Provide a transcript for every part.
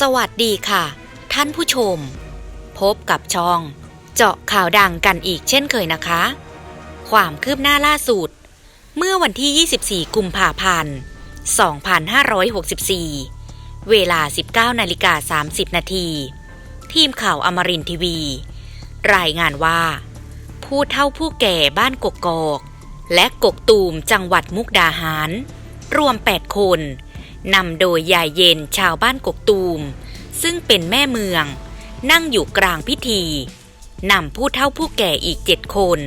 สวัสดีค่ะ ท่านผู้ชม พบกับช่อง เจาะข่าวดังกันอีกเช่นเคยนะคะ ความคืบหน้าล่าสุด เมื่อวันที่ 24 กุมภาพันธ์ 2564 เวลา 19นาฬิกา30 นาทีทีมข่าวอมรินทีวี รายงานว่า ผู้เฒ่าผู้แก่บ้านกกอก และกกตูมจังหวัดมุกดาหาร รวม 8 คน นำโดยยายเย็นชาวบ้านกกตูม ซึ่งเป็นแม่เมือง นั่งอยู่กลางพิธีนำผู้เฒ่าผู้แก่อีกเจ็ดคน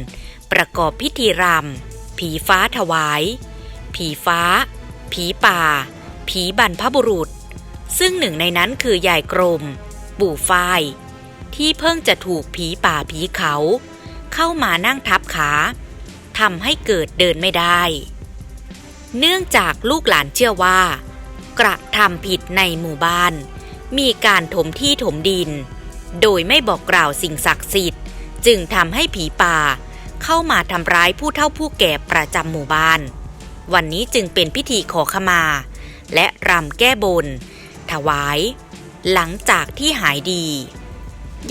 ประกอบพิธีรำผีฟ้าถวาย ผีฟ้า ผีป่า ผีบรรพบุรุษ ซึ่งหนึ่งในนั้นคือยายกรม ปู่ฝ้าย ที่เพิ่งจะถูกผีป่าผีเขา เข้ามานั่งทับขาทำให้เกิดเดินไม่ได้ เนื่องจากลูกหลานเชื่อว่า กระทำผิดในหมู่บ้าน มีการถมที่ถมดิน โดยไม่บอกกล่าวสิ่งศักดิ์สิทธิ์ จึงทำให้ผีป่า เข้ามาทำร้ายผู้เฒ่าผู้แก่ประจำหมู่บ้าน วันนี้จึงเป็นพิธีขอขมา และรำแก้บน ถวาย หลังจากที่หายดี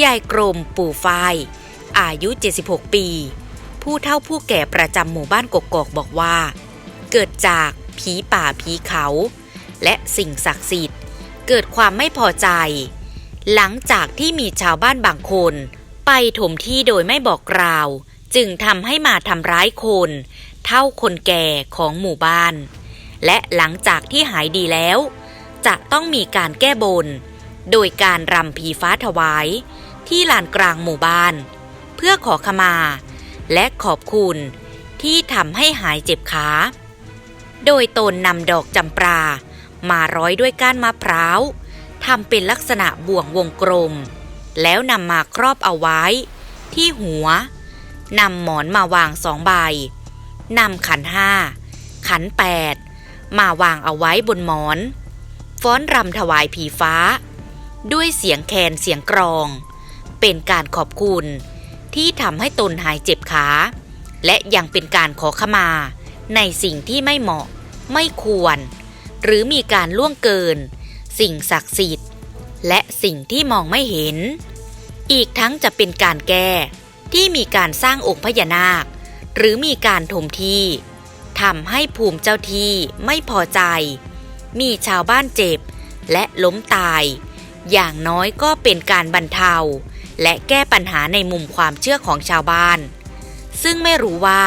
ยายกรมปู่ฝ้ายอายุ 76 ปี ผู้เฒ่าผู้แก่ประจำหมู่บ้านกกอกบอกว่า เกิดจากผีป่าผีเขา และสิ่งศักดิ์สิทธิ์ เกิดความไม่พอใจ หลังจากที่มีชาวบ้านบางคน ไปถมที่โดยไม่บอกกล่าว จึงทำให้มาทำร้ายคน เท่าคนแก่ของหมู่บ้าน และหลังจากที่หายดีแล้ว จะต้องมีการแก้บน โดยการรำผีฟ้าถวาย ที่ลานกลางหมู่บ้าน เพื่อขอขมา และขอบคุณที่ทำให้หายเจ็บขา โดยตนนำดอกจำปา มาร้อยด้วยก้านมะพร้าวทำเป็นลักษณะบ่วงวงกลม แล้วนำมาครอบเอาไว้ ที่หัวนำหมอนมาวางสองใบนำขันห้า ขันแปด มาวางเอาไว้บนหมอน ฟ้อนรำถวายผีฟ้า ด้วยเสียงแคนเสียงกรอง เป็นการขอบคุณที่ทำให้ตนหายเจ็บขา และยังเป็นการขอขมา ในสิ่งที่ไม่เหมาะ ไม่ควร หรือมีการล่วงเกิน สิ่งศักดิ์สิทธิ์ และสิ่งที่มองไม่เห็น อีกทั้งจะเป็นการแก้ที่มีการสร้างองค์พญานาค หรือมีการถมที่ทำให้ภูมิเจ้าที่ไม่พอใจ มีชาวบ้านเจ็บ และล้มตาย อย่างน้อยก็เป็นการบรรเทา และแก้ปัญหาในมุมความเชื่อของชาวบ้าน ซึ่งไม่รู้ว่า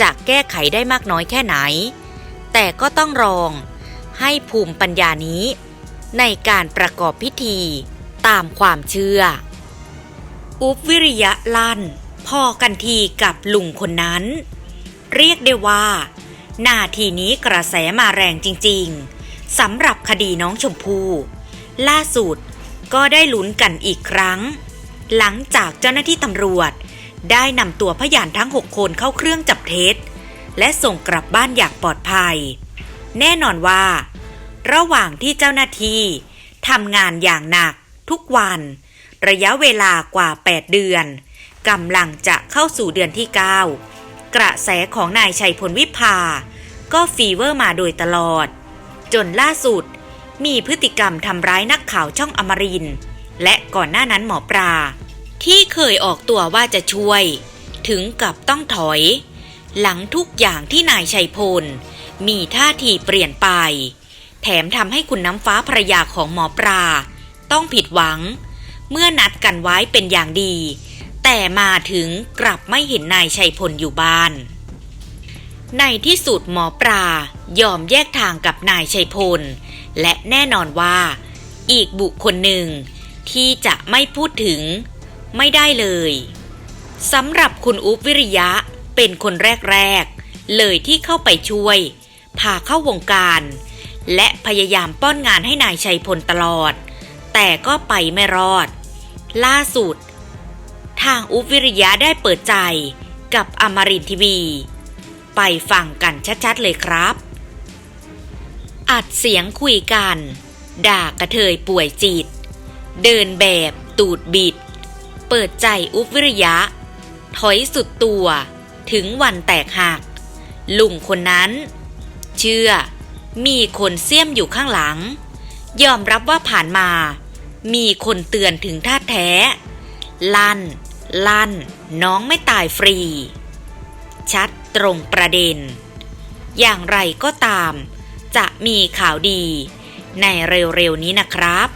จะแก้ไขได้มากน้อยแค่ไหน แต่ก็ต้องรอง ให้ภูมิปัญญานี้ ในการประกอบพิธีตามความเชื่อ อุบวิริยะลั่นพอกันทีกับลุงคนนั้น เรียกได้ว่า นาทีนี้กระแสมาแรงจริงๆสำหรับคดีน้องชมพู่ล่าสุดก็ได้ลุ้นกันอีกครั้ง หลังจากเจ้าหน้าที่ตำรวจ ได้นำตัวพยานทั้ง 6 คนเข้าเครื่องจับเท็จ และส่งกลับบ้านอย่างปลอดภัย แน่นอนว่า ระหว่างที่เจ้าหน้าที่ทำงานอย่างหนักทุกวัน ระยะเวลากว่า 8 เดือนกำลังจะเข้าสู่เดือนที่ 9 กระแสของนายชัยพลวิภา ก็ฟีเวอร์มาโดยตลอด จนล่าสุดมีพฤติกรรมทำร้ายนักข่าวช่องอมริน และก่อนหน้านั้นหมอปลา ที่เคยออกตัวว่าจะช่วย ถึงกับต้องถอย หลังทุกอย่างที่นายชัยพล มีท่าทีเปลี่ยนไป แถมทำให้คุณน้ำฟ้าภรยาของหมอปลา ต้องผิดหวัง เมื่อนัดกันไว้เป็นอย่างดี แต่มาถึงกลับไม่เห็นนายชัยพลอยู่บ้าน ในที่สุดหมอปลายอมแยกทางกับนายชัยพล และแน่นอนว่า อีกบุคคลหนึ่งที่จะไม่พูดถึง ไม่ได้เลยสำหรับคุณอุ๊บวิริยะเป็นคนแรก ๆ เลยที่เข้าไปช่วย พาเข้าวงการ และพยายามป้อนงานให้นายชัยพลตลอด แต่ก็ไปไม่รอด ล่าสุด ทางอุบวิริยะได้เปิดใจกับอมรินทีวี ไปฟังกันชัดๆเลยครับ อัดเสียงคุยกัน ด่ากระเทยป่วยจิต เดินแบบตูดบิด เปิดใจอุบวิริยะ ถอยสุดตัวถึงวันแตกหักลุงคนนั้น เชื่อ มีคนเสี้ยมอยู่ข้างหลัง ยอมรับว่าผ่านมา มีคนเตือนถึงท่าแท้ ลั่น ลั่น น้องไม่ตายฟรี ชัดตรงประเด็น อย่างไรก็ตาม จะมีข่าวดี ในเร็วๆนี้นะครับ